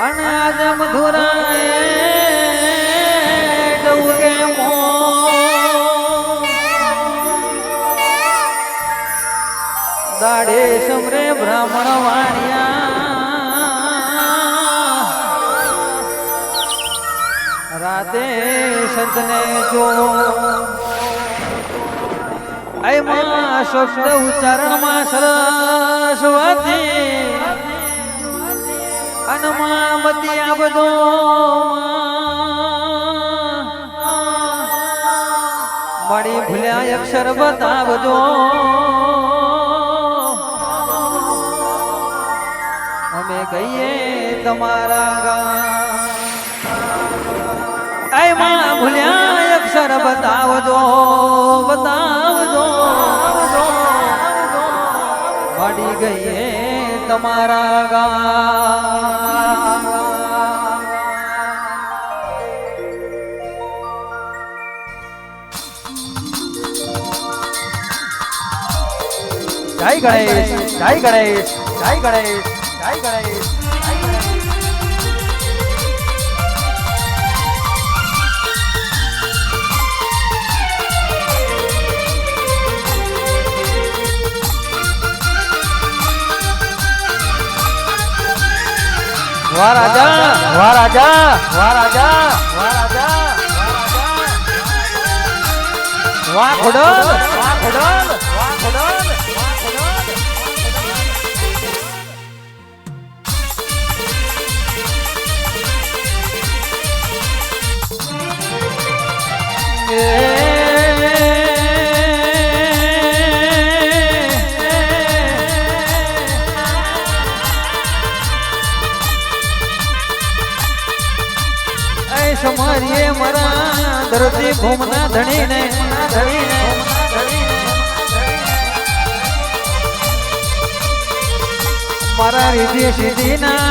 અને આજે મધુરા મો. દાડે સમરે બ્રાહ્મણ વાણિયા. રાતે સંતને જો. એમાં શબ્દ ઉચ્ચારણમાં સરસ્વતી અનમાં બધી આ બધો મળી ભૂલ્યા અક્ષર બતાવજો અમે કહીએ તમારા ગામ. એમાં ભૂલ્યા અક્ષર બતાવજો બતાવજો મળી ગઈએ તમારા ગા જય ગણેશ જય ગણેશ જય ગણેશ જય ગણેશ. વાહ રાજા વાહ રાજા વાહ રાજા વાહ રાજા વાહ ખોડલ વાહ ખોડલ. સમારીએ મરા ધરતી ભૂમના ધણીને ધણીને. મારા રીધી સીધીના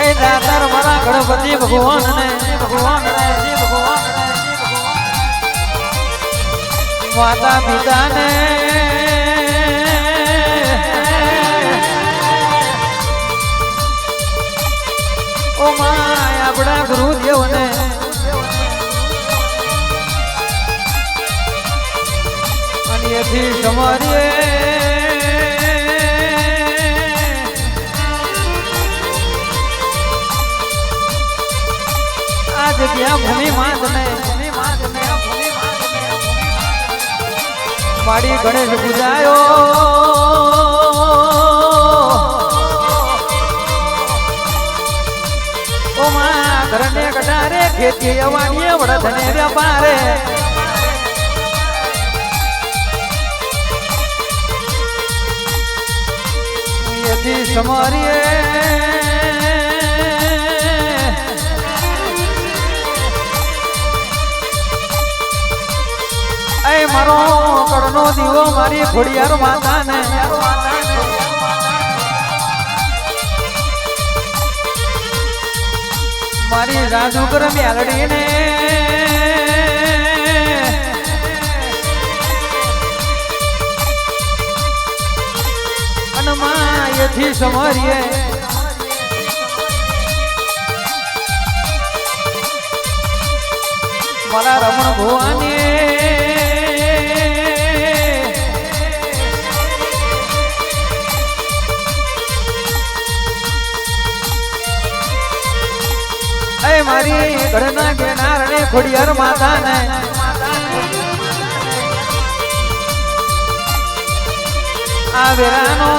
એ દાતાર મારા ગણપતિ ને ભગવાન ને ભગવાન માતા પિતા ને ઓ માય આપણા ગુરુદેવ ને અને એથી આ જગ્યા ભૂમિ માત ને મારી ગણેશ પૂજાયો. માં ઘરને કટારે ખેતી અવાણીએ, વડધને વ્યાપારે. યથી સમરીએ. એ મારો કડનો દીવો મારી ખોડિયાર માતાને મારી રાજુકર મ્યાલડીને અને અનમાયથી સમરીએ. મારા રમણ ભુવાને. મારી ઘરના ગેનાર ને ખોડિયાર માતાને. આ વેરાનો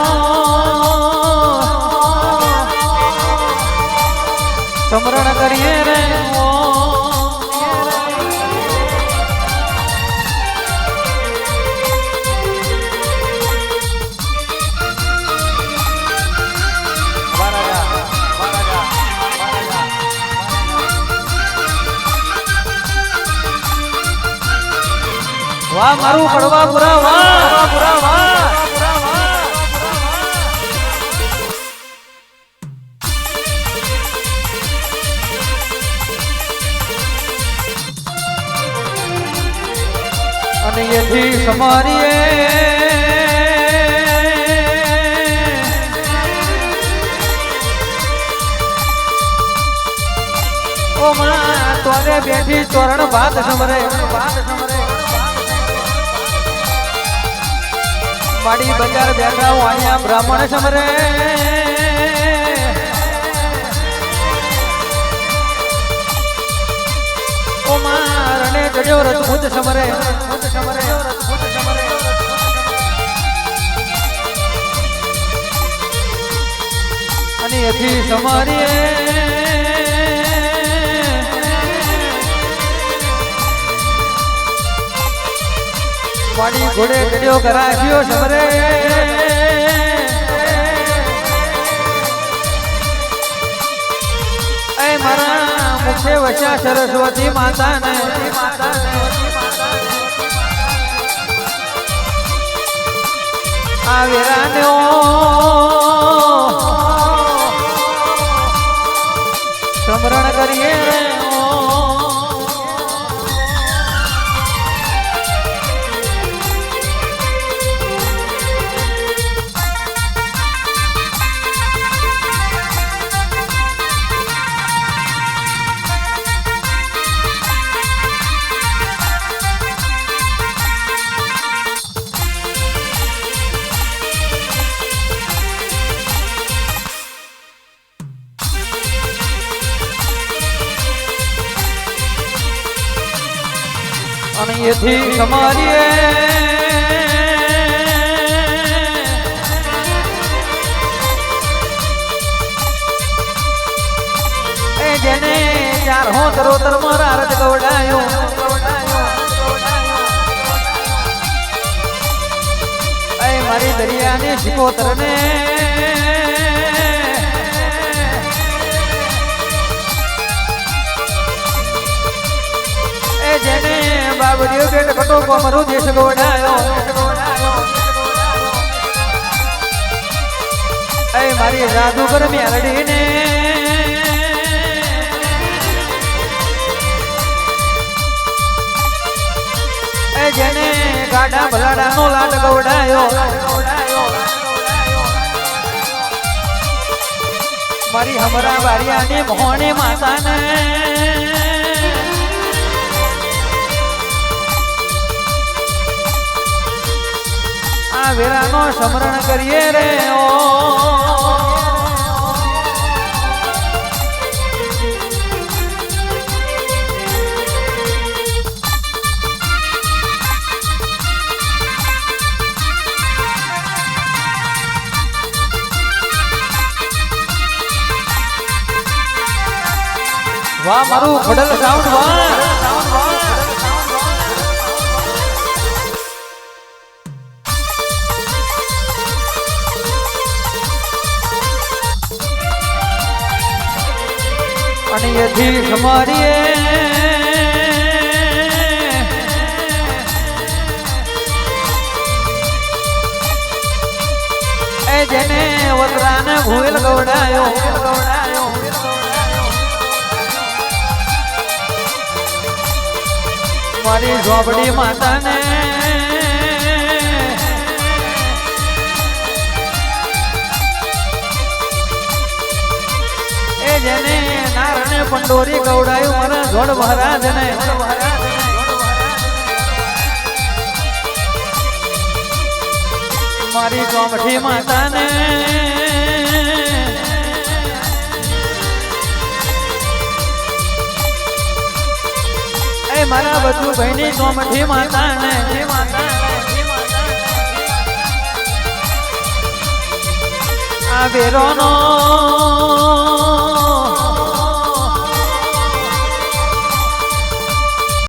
સમરણ કરીએ રે. મારું કડવા પુરાવા. અને એથી સમારીએ. ઓ મા, તોરે બેઠી ચોરણ ભાત સમરે ભાત સમરે માડી બજાર બેઠા વાણિયા બ્રાહ્મણ સમરે રણે ચડ્યો રજપૂત સમરે સમરે અને એથી સમારીએ માડી ઘોડે ચડ્યો કરાશ્યો સમરે એ મારા મુખે વસ્યા સરસ્વતી માતાને. આ વેરાન્યો સમરણ કરીએ અને એથી તમારી જેને ચાર હો તરોતર મારા રજ ગવડાયો મારી દરિયાની શિકોતર બાબરીઓ બેટ કટો કોમરો દેશ ગોડાયો એ મારી જાદુગર મેરડીને એ જેને ગાડા ભલાડાનો લાડ ગવડાયો. મારી હમરા બારિયાની મોહણી માતાને. આ વેરાનો સમરણ કરીએ રે ઓ. વાહ મારું ખડલ સાઉન્ડ વાહ. અને મારીએ. એ જેને વતરાને ભૂલ ગવડાયો. મારી ઝોપડી માતાને પંડોરી ગવડાયું મારા જોડ મહારાજને મારી ચોમઠી માતાને એ મારા બધું ભાઈની ચોમઠી માતાને આ બેરોનો